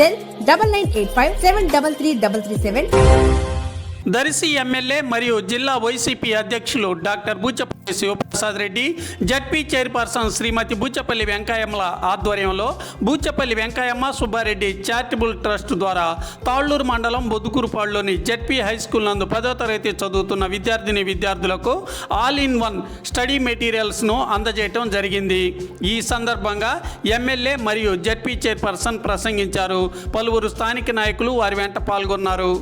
Cell double nine eight five seven double three double three seven Darsi MLA మరియు జిల్లా YCP అధ్యక్షులు doctor Buchapalli Sivaprasad Reddy ZP chairperson Shrimati Buchapalli వెంకయ్యమ్మల ఆధ్వర్యంలో Buchapalli Venkayamma Subbareddy charitable trust ద్వారా తాళ్ళూరు మండలం బొద్దుకూరుపాడులోని ZP high school నందు పదో తరగతి చదువుతున్న విద్యార్థిని విద్యార్థులకు ఆల్ ఇన్ వన్ స్టడీ మెటీరియల్స్ను అందజేయటం జరిగింది. ఈ సందర్భంగా ఎమ్మెల్యే మరియు జడ్పీ చైర్పర్సన్ ప్రసంగించారు. పలువురు స్థానిక నాయకులు వారి వెంట పాల్గొన్నారు.